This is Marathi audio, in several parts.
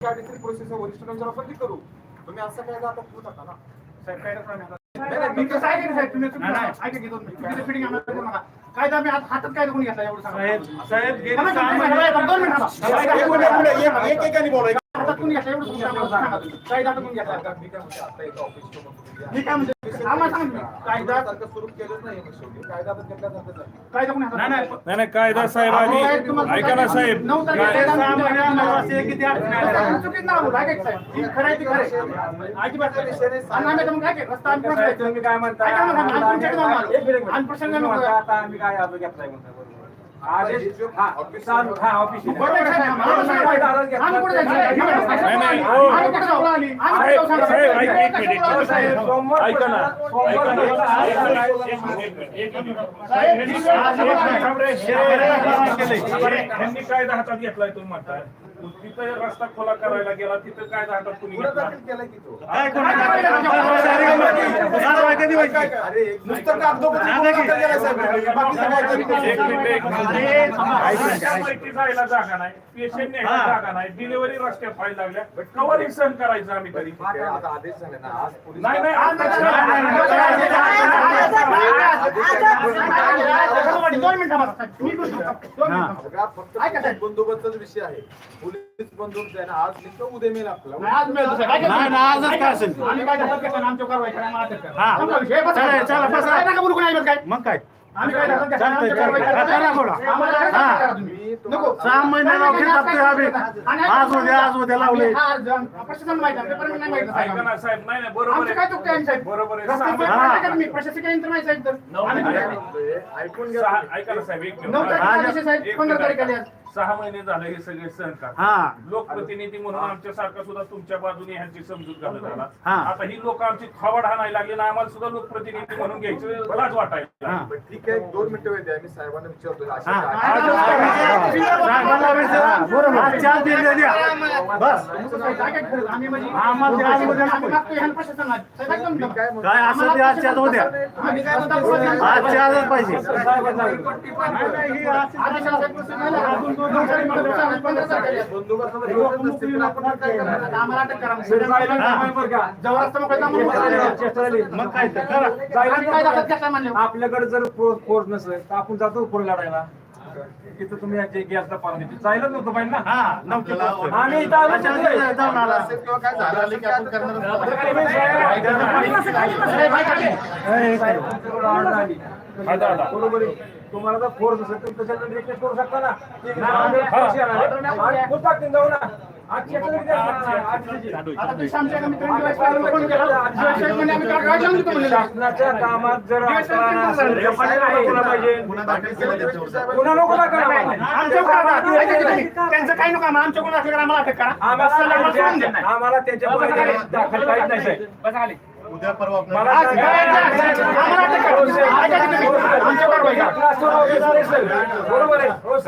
कायदेशीर प्रोसेस वरिष्ठ आपण ती करू तुम्ही असं काय नका ना साहेब, काय मी साहेब. कायदा हात- हातात काय कोणी घेतला एवढं. साहेब साहेब हातात कोणी घेतला एवढं तुम्ही आम्हाला सांगा तुम्ही. कायदा हातात कोणी घेतला मी काय म्हणते, आता एका ऑफिसच्या मध्ये मी काय म्हणते आम्हाला सांगा तुम्ही. कायदा सारखं स्वरूप केलंच नाही मग शेवटी कायदा तर घेतल्यासारखंच आहे. कायदा कोणी हातात नाही नाही घेतला? नाही नाही कायदा साहेब आधी ऐका ना साहेब नऊ तारखेला काय- कायदा आम्ही चुकीत ना बोलू, ऐका की साहेब. खरं आहे ती खरं आहे. अजिबात खरं आहे. आणि आम्ही आता मग काय केलं? रस्ता आम्ही तुम्ही काय म्हणता ऐका ना, आम्ही तुमच्याकडे आलो. एक मिनिट, आणि आता आम्ही काय आलो घेतलाय म्हणता बरोबर. आदेश हा चालू हा ऑफिस बरोबर आहे साहेब, आम्हाला सांगा. आम्ही कुठे जायचं? नाही, नाही, हो. आम्ही कुठे जाऊ? आम्ही कुठे जाऊ सांगा? साहेब, ऐक- एक मिनिट, एक मिनिट. साहेब, सोमवार ऐका ना सोमवार ऐका ना सोमवार- एक मिनिट, एक मिनिट, एक मिनिट. साहेब, ह्यांनी काय- थांब रे, ह्यांनी ह्यांनी कायदा हातात घेतलाय तुम्ही म्हणताय तिथं रस्ता खोला करायला गेला तिथं तुम्ही. काय जायला जागा नाही पेशंट न्यायला जागा नाही डिलिव्हरी रस्त्यात व्हायला लागल्या कवर सहन करायचं आम्ही तरी नाही नाही दोन मिनिटं फक्त बंदोबस्तच विषय आहे पोलीस आहे ना आज निघतो उद्या मिळेल आपल्याला आज मिळतो साहेब. ऐका नाही, नाही, आजच ऐका. काय असेल? आम्ही काय हातात घेतलं ना, आमच्यावर कारवाई करा, आम्हाला अटक करा. हा. संपला विषय. बसा. चला, चला, बसा. काय नका बोलू कोणी ऐकत काय? मग काय आम्ही काय हातात घेतलं ना, चालतंय, आमच्यावर कारवाई करा. चालतंय. चला, बोला. आम्हाला अटक हा. करा तुम्ही. मी नको. तुम्हाला- सहा महिने आम्ही आज उद्या आज उद्या लावले हा, माहिती आहे, पेपरमध्ये नाही माहिती ऐका साहेब. ना साहेब नाही नाही बरोबर आमचं काय आहे चुकतं आहे साहेब? बरोबर आहे. रस्त्याचं सहा- काय. करा तुम्ही? प्रशासकीय यंत्रणा आहे साहेब तर. आम्ही काय काय म्हणतोय, ऐकून घ्या सहा तुम्ही. ऐका ना साहेब एक नऊ मिनिट तारखेला दिवशी साहेब, एक पंधरा मिनिट तारीख आली ऐका. आज. सहा महिने झाले हे सगळे सहन हा. करतात लोकप्रतिनिधी म्हणून आमच्या सारखा सुद्धा तुमच्या बाजूने ह्यांची समजूत घालत हा. आला आता ही लोक आमची खावड हाणायला लागली ना आम्हाला सुद्धा लोकप्रतिनिधी म्हणून घ्यायचं लाज वाटायला हा. बरं, ठीक आहे दोन मिनिटं वेळ द्या मी साहेबांना विचारतोय अशा हा. काय- आज- साहेबांना विचारा. बरोबर आज चार दिन द्या बस काय काय खरं? आम्ही म्हणजे- आम्हाला ते आज उद्या मी. काय म्हणतो काय असं ते आजच्या आज उद्या आम्ही काय म्हणतो? आजच्या आजच पाहिजे नाही. अजून. हा. मग काय तर. आपल्याकडे जर फोर्स नसेल तर आपण जातो पुढे लढायला. इथं तुम्ही याचे गॅसला पाणी देते. जायलाच नव्हतं पाहिजे ना. हा नव्हते तिथे. काय झालं. हा. बरोबर आहे तुम्हाला जर फोर्स असेल तर त्याच्यानंतर रिक्वेस्ट करू शकता ना की आम्ही येणार. आणि जाऊ ना आज check करून द्या. आज त्याची. शासनाच्या कामात जर. पुन्हा नको काही नको आमच्या कोणाला असलं तर आम्हाला अटक करा आम्हाला त्याच्या दाखल काहीच नाही ऑफिस असेल. बरोबर हो.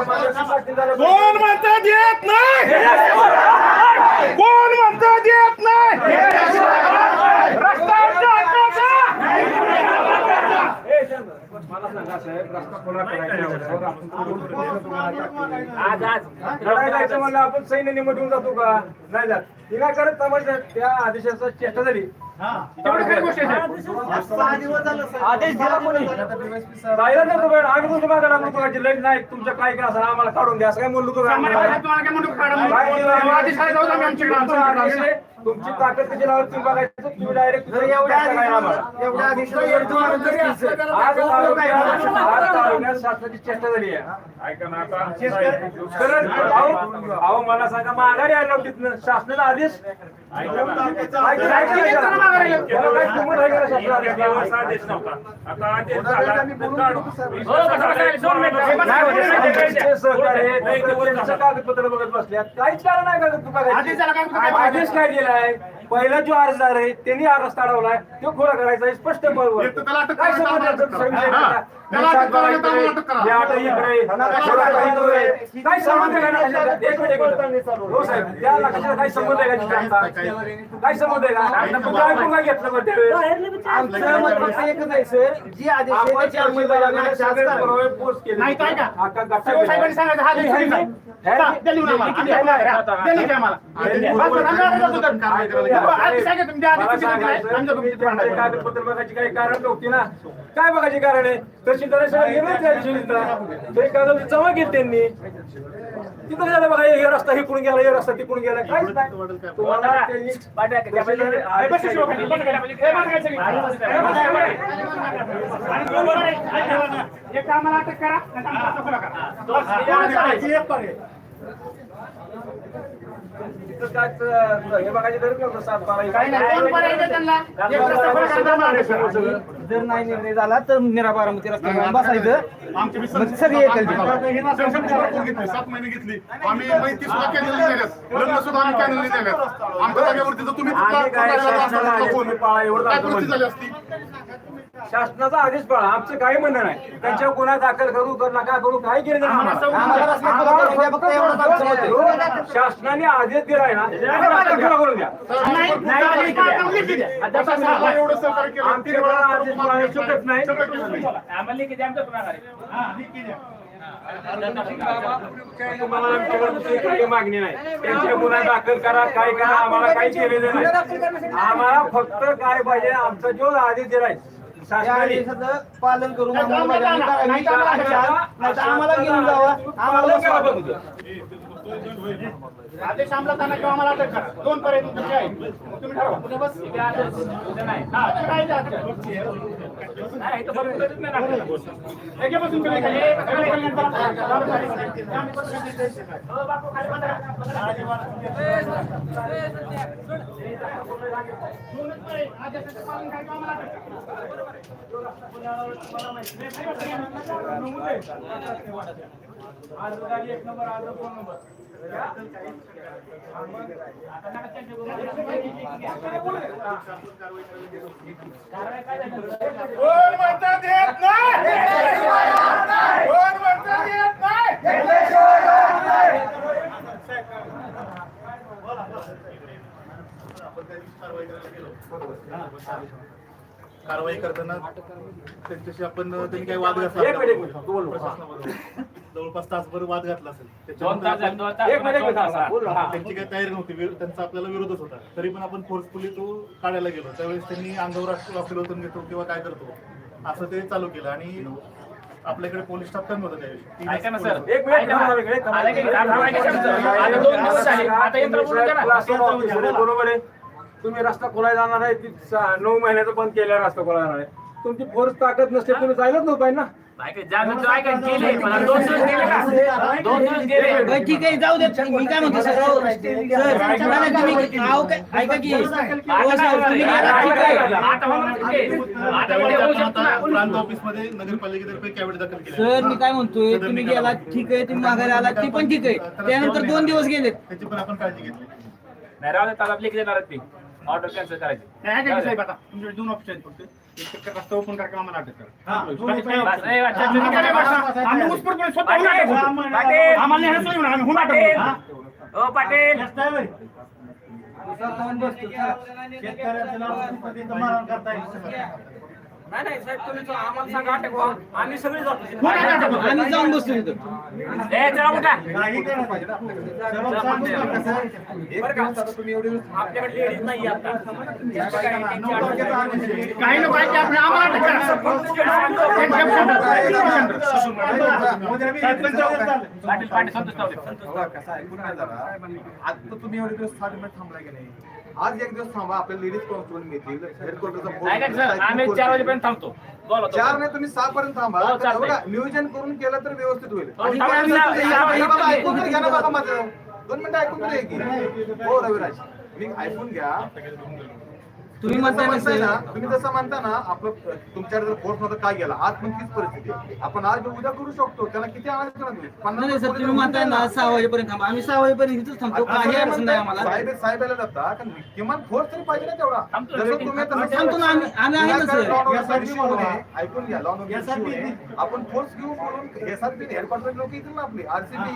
कोण म्हणतात येत नाही कोण म्हणतात येत नाही रस्ता आमच्या हक्काचा. ए, शांत. मला सांगा साहेब रस्ता खुला करायचा आपण आज आज. लढाई जायचं म्हणलं आपण सैन्य निमटून जातो का? नाही जात. ती काय करत समज त्या आदेशाचा चेष्टा झाली. आदेश दिला कोणी? आम्ही तुमच्या मागे लागलो तुला नाही तुमच्या काय काय असं आम्हाला काढून द्या. असं काय म्हणलो तुम्ही? तुमचा ताकद कशी लावत तुम्ही बघायचं तुम्ही डायरेक्ट शासनाची चेष्टा झाली आहे. ऐका ना आता अहो अहो, मला सांगा माघारी आलो तिथनं. शासनाचा आदेश? आहे आहे, कागदपत्र बघत बसल्यात काहीच कारण नाही का आदेश काय दिलाय. पहिला जो अर्जदार आहे त्यांनी हा रस्ता अडवलाय तो खोला करायचा आहे स्पष्ट बरोबर काय संबंध हा. काय? हे संबंध आहे. हो संबंध आहे का घेतलं कागदपत्र बघायची काही कारण नव्हती ना? काय बघायची कारण आहे? तहसीलदार. ते कागद जमा केले त्यांनी. तिथं झालं बघा हे रस्ता इकडून गेला हे रस्ता तिकडून गेला. तुम्हाला काय अटक करा तिथं काय हे बघायची गरज नव्हतं सात बारा. जर नाही निर्णय झाला तर निरा बारामती रस्ता घेऊन बसायचं. आमची मग सगळी येतील तिथे. घेतली. सात महिने घेतली. आम्ही माहिती सुद्धा कॅनल दिल्यात लग्न सुद्धा आम्ही कॅनल दिल्यात आमच्या जागेवरती जर तुम्ही आम्ही काय काय शासनाला आदेश तुम्ही पाळा एवढं कृती दाखवलं. झाली असती? शासनाचा आदेश पाळा. आमचं काही म्हणणं नाही. त्यांच्या गुन्हा दाखल करू कर नका करू काही केलं नाही. आम्हाला. आम्हाला. शासनाने आदेश दिलाय ना आम्ही रस्ता खुला करून द्या. आम्हाला आदेश पाळायला नाही. तुम्हाला आमच्याकडे दुसरी काही मागणी नाही. त्यांच्या गुन्हा दाखल करा काय करा आम्हाला काही केलेलं नाही. आम्हाला फक्त काय पाहिजे आमचा जो आदेश दिलाय आदेशाचं पालन करून आम्हाला- करावी. नाही तर आम्हाला नाही तर आम्हाला घेऊन जावा. आम्हाला बसवा. आदेश अंमलात आणा किंवा आम्हाला अटक करा दोन पर्याय तुमचे मग तुम्ही ठरवा. बस. हा, ते काय ते अटक. याच्यापासून तुम्ही खाली- खाली- खाली नंतर- दोनच पर्याय. आदेशाचं पालन करा किंवा आम्हाला अटक करा. एक नंबर आज दोन नंबर कोण म्हणतात येत नाही कोण म्हणतात येत नाही कारवाई करताना त्यांच्याशी आपण त्यांनी काही वाद घातला जवळपास तासभर वाद घातला असेल. दोन त्याच्यानंतर तास आपण- एक दोन तास. एक मिनिट एक मिनिट, हा, बोल ना, हा. त्यांची काही तयारी नव्हती. विरो- त्यांचा आपल्याला विरोधच होता. तरी पण आपण फोर्सफुली तो काढायला गेलो. त्यावेळेस त्यांनी अंगावर ओतून घेतो किंवा काय करतो. असं ते चालू केलं. आणि आपल्याकडे पोलीस स्टाफ कमी होता त्यावेळेस. ऐका ना तीनच सर. पोलीस एक मिनिट ऐका ना. थांबा इकडे, थांबा. आता काही- आता ऐका शब्द. आता दोन दिवस झाले. आता यंत्र बोलून द्या ना. क्लासरूम ऑफिसर आहे, बरोबर आहे. तुम्ही रस्ता खोलायला जाणार आहे ती नऊ महिन्याचं बंद केलेला रस्ता खोलायला जाणार आहे. तुमची फोर्स ताकद नसते तुम्ही जायलाच नव्हतं ना. गेले. गेले गेले. बरं, ठीक आहे जाऊ दे. मी काय म्हणतो सर? नाही, तुम्ही काय- ऐका की. हो, तुम्ही गेला, ठीक आहे. नगरपालिकेतर्फे कॅबिनेट दाखल केले मी काय म्हणतोय तुम्ही गेला ठीक आहे तुम्ही माघारी आला ती पण ठीक आहे. त्यानंतर दोन दिवस गेलेत. त्याची पण आपण काळजी घेतली. नाही ऑर्डर कॅन्सल करायची. नाही, की साहेब आता तुमच्याकडे दोन ऑप्शन आहेत फक्त. रस्ता ओपन करा किंवा आम्हाला अटक करा. आम्ही उत्स्फूर्तपणे स्वतः पाटील, अटक. पाटील. आम्हाला नेहमीच नाही म्हणून आम्ही हुन अटक पाटील. होतो. ओ पाटील. नाही नाही साहेब तुम्ही तो आम्हाला सांगा अटक व्हा. आम्ही सगळे जातो. आम्ही जाऊन बसतो तिथं ए चला उठा बरं का? आपल्याकडे लेडीज नाही आता काही लोक आहेत की आपण आम्हाला अटक करा. पाटील पाटील संतोष तावडे. आता तुम्ही एवढे दिवस सात मिनिट थांबलाय की नाही आज एक दिवस थांबा आपल्या लेडीज कॉन्फरन्स घेतील हेडक्वार्टरचा आम्ही चार वाजेपर्यंत थांबतो. चार नाही तुम्ही सहा पर्यंत थांबा. हो. बघा, नियोजन करून केलं तर व्यवस्थित होईल. हो. ऐकून तर घ्या ना बघा माझं. दोन मिनिटं ऐकून तरी हो रविराज मी ऐकून घ्या. तुम्ही म्हणताय ना, म्हणताय ना सर. तुम्ही जसं म्हणता ना आपलं तुमच्याकडे जर फोर्स नव्हता काय गेला आज पण तीच परिस्थिती आहे. आपण आज उद्या करू शकतो त्याला किती आवाज करा तुम्ही? नाही नाही, सर तुम्ही म्हणताय ना सहा वाजेपर्यंत थांबा. आम्ही सहा वाजेपर्यंत इथंच थांबतो. काही अडचण नाही आम्हाला. साहेब जाता कारण किमान फोर्स तरी पाहिजे ना तेवढा. जसं तुम्ही थांबतो ना आम्ही आम्ही आहे ना सर. ऐकून घ्या लॉन आपण फोर्स घेऊ बोलून हे सात हेडक्वार्टर लोक येतील ना आपले. आरसीबी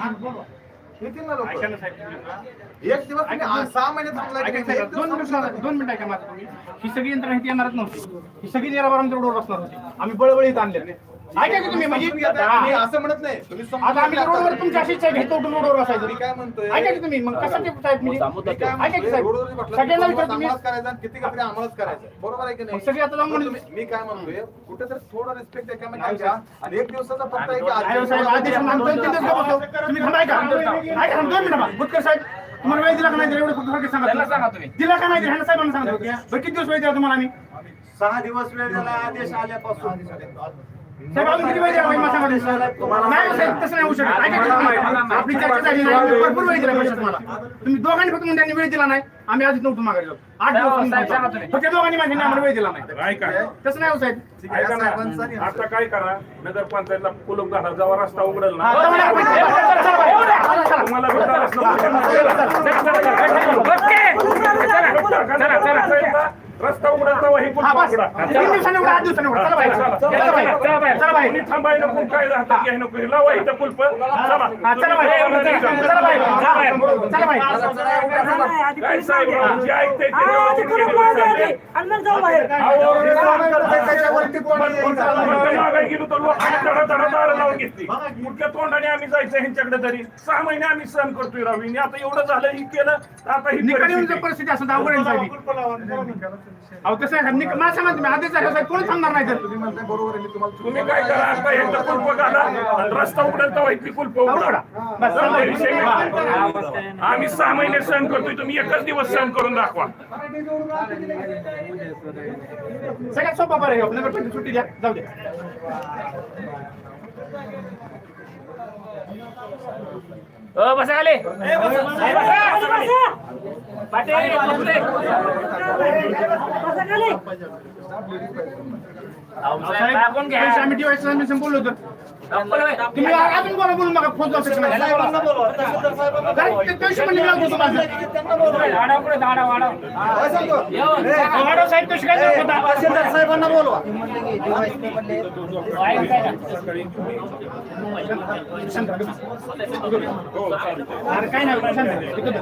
येतील ना लोक ऐका ना साहेब तुम्ही आता. एक दिवस तुम्ही आ- सहा महिने थांबलाय की ऐका नाही? साहेब, एक दोन दिवस मिनिट. दोन मिनिट ऐका माझं तुम्ही ही सगळी यंत्रणा इथे येणारच नव्हती ही सगळी निराबार आमच्या रोडवर बसणार होती आम्ही बळबळी इथं आणले ऐका की तुम्ही म्हणजे. मी असं म्हणत नाही. तुम्ही आता आम्ही. रोडवर तुमची अशी इच्छा घेतो उठून रोडवर बसायचं मी काय म्हणतोय? ऐका की तुम्ही मग कशाचे साहेब म्हणजे? मी काय ऐका की म्हणतोय, साहेब रोडवर जरी म्हटलं, सगळ्यांना विचार तुम्ही आम्हालाच करायचं आणि किती कापडे आम्हालाच करायचं बरोबर आहे की नाही? मग सगळे आता जाऊन पण म्हणले- तुम्ही- मी काय म्हणतोय? कुठेतरी थोडं रिस्पेक्ट एकमेकांच्या आणि एक दिवसाचा फक्त आहे की हो साहेब आज- आदेश मानतो का बसतो तुम्ही थांबा ऐका ऐका थांब, दोन मिनिटं बा. बुतकर साहेब तुम्हाला वेळ दिला का नाही? दिला एवढं फक्त फक्त सांगा. सांगा तुम्ही. दिला का नाही? दिला ह्यांना साहेबांना सांगा. बरं किती दिवस वेळ दिला तुम्हाला आम्ही? सहा दिवस वेळ झाला आदेश आल्यापासून. साहेब अजून किती वेळ द्या मला सांगा तुम्ही. नाही हो साहेब तसं नाही होऊ शकत ऐका की तुम्ही. आपली चर्चा झाली नाही भरपूर वेळ दिला पाहिजे तुम्हाला तुम्ही दोघांनी फक्त म्हणून त्यांनी वेळ दिला नाही आम्ही आधीच नव्हतं मागायला आठ दिवस तुम्ही थांबता. फक्त दोघांनी माझ्या आम्हाला वेळ दिला नाही ऐका तसं नाही हो साहेब ऐका ना आता काय करा नगरपंचायतला कुलूप घाला जेव्हा रस्ता उघडेल ना आता मला- चला, चला, चला, चला, चला. तुम्हाला भेटणार रस्ता रस्ता तेव्हा ही हा, बस. उघडा तीन दिवसांनी उघडा, आठ दिवसांनी उघडा. चला बाहेर. चला बाहेर. चला बाहेर. कोणी थांबाय नको काय राहतं घ्याय नको. हे लावा इथं कुलप चला. हा, चला बाहेर. चला बाहेर. चला बाहेर. चला बाहेर. काय साहेब जे ऐकतंय ते व्यवस्थित केलं चाललंय. त्याच्यावरती कोण आपण मागायला गेलो तर लोकांनी धडा धडा दारं लावून घेतली. कुठल्या तोंडाने आम्ही जायचं ह्यांच्याकडे तरी? सहा महिने आम्ही सहन करतोय रावी. आता एवढं झालं ही केलं आता ही परिस्थिती. अवघड आहे साहेब. अहो कसं आहे? निक- मला सांगा तुम्ही आधीच झालं साहेब कोणी थांबणार नाही तर तुम्ही म्हणताय बरोबर आहे मी तुम्हाला तुम्ही काय करा आता ह्यांचं कुलप घाला आणि रस्ता उघडेल तेव्हा इथली कुलप उघडा. बस. विषय. आम्ही सहा महिने सहन करतोय तुम्ही एकच दिवस सहन करून दाखवा. सगळ्यात सोपा पर्याय आहे. नगरपंचायत सुट्टी द्या जाऊ द्या बसा आले आम्ही डिवायस आम्ही बोललो होतो तुम्ही अजून बोला बोलून बघा फोन जाऊ शकत साहेब तो शिकायचा होता साहेबांना बोलवा अरे काय नाही शांत आहे. इकडं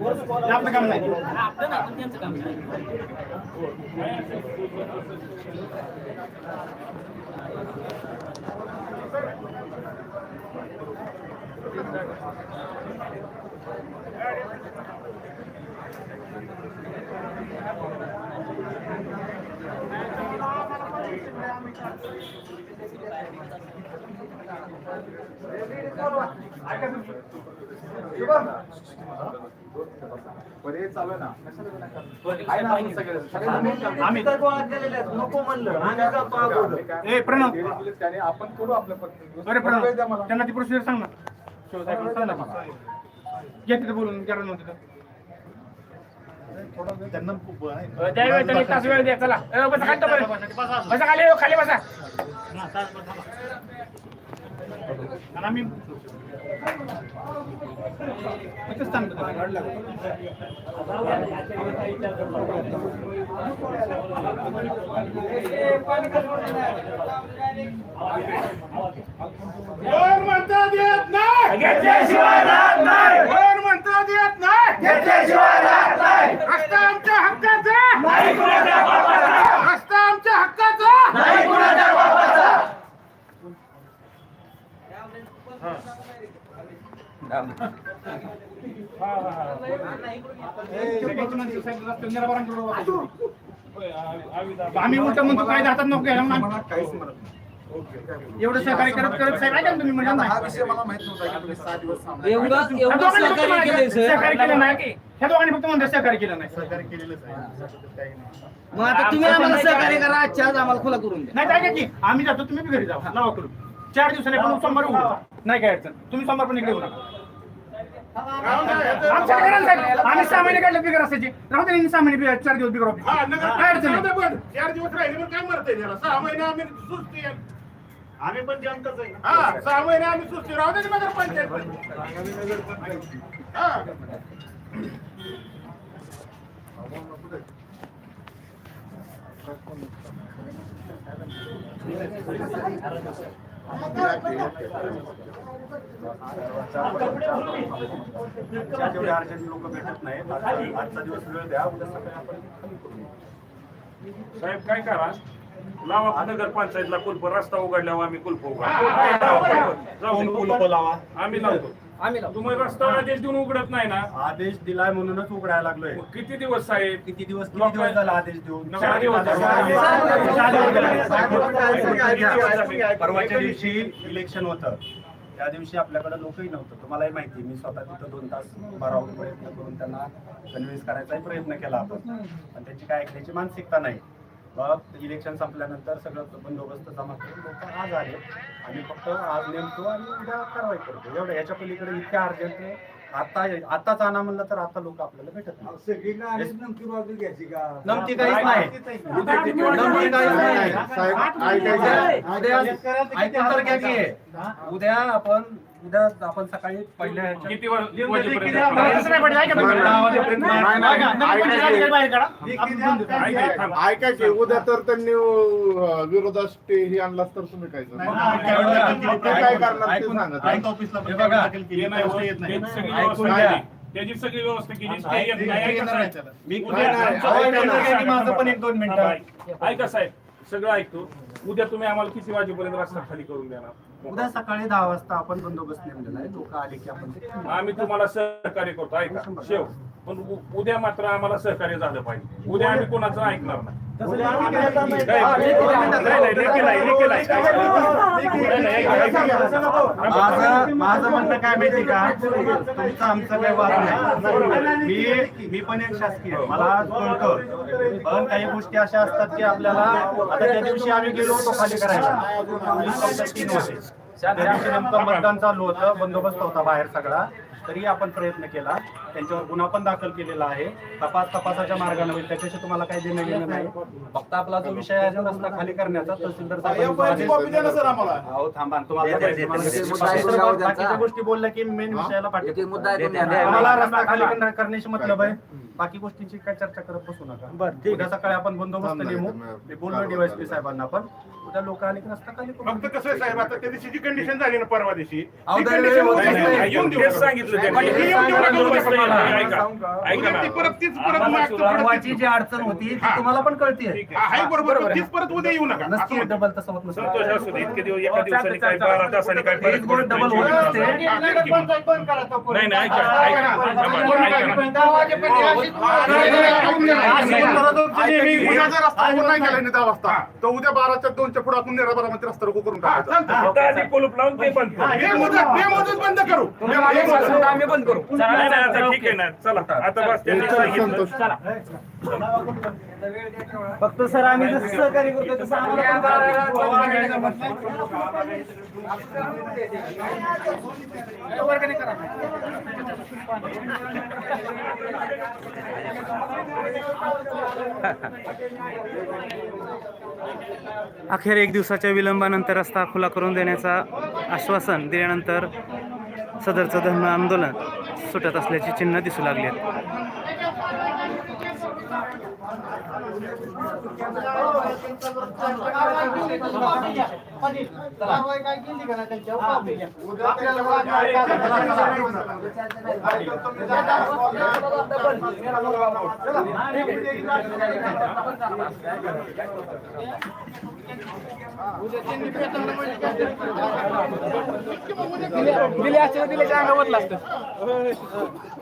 बस. आपलं काम नाही नको म्हणलं आम्ही जातो अगोदर ए प्रणव. त्याने. आपण करू अरे प्रणव. मला. त्यांना ती प्रोसिजर सांग ना. शिवसाहेबांना सांग ना मला. बोलून विचारा नव्हतं तिथं थोडा वेळ त्यांना खूप आहे. त्यावेळी त्यांनी तास वेळ द्या चला. बसा खाली. बसा हो, बसा. नाही घेतल्याशिवाय राहत नाही वर म्हणतात येत नाही घेतल्याशिवाय राहत नाही रस्ता आमच्या हक्काचा नाही कुणाच्या बापाचा रस्ता आमच्या हक्काचा नाही कुणाच्या बापाचा आम्ही उलट म्हणतो काय हातात नको घ्यायला म्हणून मला काहीच म्हणत नाही. एवढं सहकार्य करत करत साहेब तुम्ही म्हणजे हा. विषय मला माहीत नव्हता की तुम्ही सहा दिवस. एवढं सहकार्य केलंय म्हणायचं, सहकार्य केलं नाही ह्या दोघांनी फक्त म्हणतात सहकार्य केलं नाही. सहकार्य केलेलंच आहे. त्याच्याबद्दल काही नाही. मग आता तुम्ही आम्हाला सहकार्य करा आजच्या आज आम्हाला खुला करून द्या. नाही काय की आम्ही जातो तुम्ही बी घरी जाऊ नावा करू चार दिवसांनी आपण सोमवार उघडू नाही काय अडचण तुम्ही सोमवार पण इकडे आम्ही सहा महिने काढले बिगर रस्त्याचे राहू दे सहा महिने बिगर- चार दिवस बिगर हा, काय अडचण पण. चार दिवस राहिले पण काय मरते त्याला सहा महिने आम्ही सुस्ती. आम्ही पण जनताच आहे हा सहा महिने आम्ही सुस्ती राहू दे नगर पंचायत हा जेवढे अर्जंट लोक भेटत नाहीत आजचा आजचा दिवस वेळ द्या उद्या सकाळी आपण कमी करू साहेब काय करा? लावा नगर पंचायतला कुलप रस्ता उघडल्यावर आम्ही कुलप उघड कुलप लावा. आम्ही लावतो. आम्ही. तुम्ही रस्ता आदेश देऊन उघडत नाही ना? आदेश दिलाय म्हणूनच उघडायला लागलोय. मग किती दिवस साहेब किती दिवस किती दिवस झाला आदेश देऊन? चार दिवस झाले. परवाच्या दिवशी इलेक्शन होतं. त्या दिवशी आपल्याकडे लोकही नव्हतं. तुम्हालाही माहिती मी स्वतः तिथं दोन तास बारावा प्रयत्न करून त्यांना कन्व्हिन्स करायचाही प्रयत्न केला आपण. पण त्यांची काय ऐकण्याची मानसिकता नाही. मग इलेक्शन संपल्यानंतर सगळं बंदोबस्त जमा करून लोक आज आले. आम्ही फक्त आज नेमतो आणि उद्या कारवाई करतो. एवढं याच्या पलीकडे इतक्या अर्जंट आता आताच आणा म्हणलं तर आता लोक आपल्याला भेटत नाही. नमती काहीच नाही. नमती काहीच नाही. उद्या आपण उद्या आपण सकाळी पहिल्या किती. ऐकायचे उद्या तर त्यांनी विरोधात स्टे हे आणलास तर तुम्ही काय काय करणार हे हे. त्याची सगळी व्यवस्था. केली. माझं पण एक दोन मिनिटं. ऐका. ऐका साहेब. सगळं ऐकतो. उद्या तुम्ही आम्हाला किती वाजेपर्यंत रस्ता खाली करून देणार? उद्या सकाळी दहा वाजता आपण बंदोबस्त नेमलेला आहे लोक आले की आपण ते आम्ही तुम्हाला सहकार्य करतो ऐका शेव पण उद्या मात्र आम्हाला सहकार्य झालं पाहिजे उद्या आम्ही कोणाचं ऐकणार नाही. माझं माझं म्हणणं काय माहिती का तुमचं आमचं काही वाद नाही मी मी पण एक शासकीय आहे. मला कळतं पण काही गोष्टी अशा असतात की आपल्याला आता त्या दिवशी आम्ही गेलो होतो खाली करायला. तीन त्या दिवशी नेमकं मतदान चालू होतं बंदोबस्त होता बाहेर सगळा. तरी आपण प्रयत्न केला. त्यांच्यावर गुन्हा पण दाखल केलेला आहे. तपास तपासाच्या मार्गाने होईल. त्याच्याशी तुम्हाला काही देणं घेणं नाही. फक्त आपला जो विषय आहे रस्ता खाली करण्याचा तहसीलदार साहेबांनी कॉपी द्या ना सर आम्हाला. अहो थांबा तुम्हाला बाकीच्या गोष्टी बोलल्या की मेन विषयाला रस्ता खाली करणं- करण्याशी मतलब आहे बाकी गोष्टींची काय चर्चा करत बसू नका. उद्या सकाळी आपण बंदोबस्त नेमू मी बोललो डीवायसपी साहेबांना पण. उद्या लोक आले की रस्ता खाली. फक्त कसं आहे साहेब आता त्या दिवशी जी कंडिशन झाली ना परवा दिवशी सांगितलं म्हणजे उद्या ऐका. ती परत तीच परत आम्हाला मागचं परत परवाची तीच- जी अडचण होती ती तुम्हाला पण कळते ठीक हा, आहे बरोबर तीच परत उद्या येऊ नका असं नसती म्हणतो. डबल तसं होत नसतं संतोष असू दे इतके दिवस एका दिवसाने काय बारा तासाने काय फरक एक गोष्ट पडत डबल नाही. होत नसते नाही नाही ऐका ऐका उद्या जर रस्ता उघडून नाही केला दहा वाजता तर उद्या बाराच्या दोनच्या पुढे आपण नेरा बारामध्ये रस्ता रोको करून टाकायचा आता आधी कुलूप लावून ते बंद करू. बेमुदत बेमुदत बंद करू बेमुदत. आम्ही बंद करू नाही, नाही, आता ठीक आहे ना. चला. आता बस त्यांनी सांगितलं. फक्त सर आम्ही जसं सहकार्य करतो तसं. अखेर एक दिवसाच्या विलंबानंतर रस्ता खुला करून देण्याचा आश्वासन दिल्यानंतर सदरचं धर्म आंदोलन सुटत असल्याची चिन्ह दिसू लागली आहेत. दिले असते दिल्याच्या अंगावरला असतं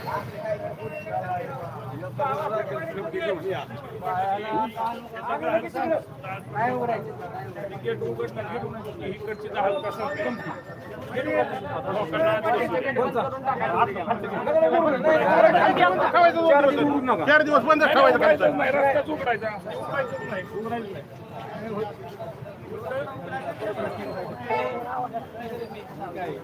चार दिवस बंद ठेवायचं उघडायचं नाही नाही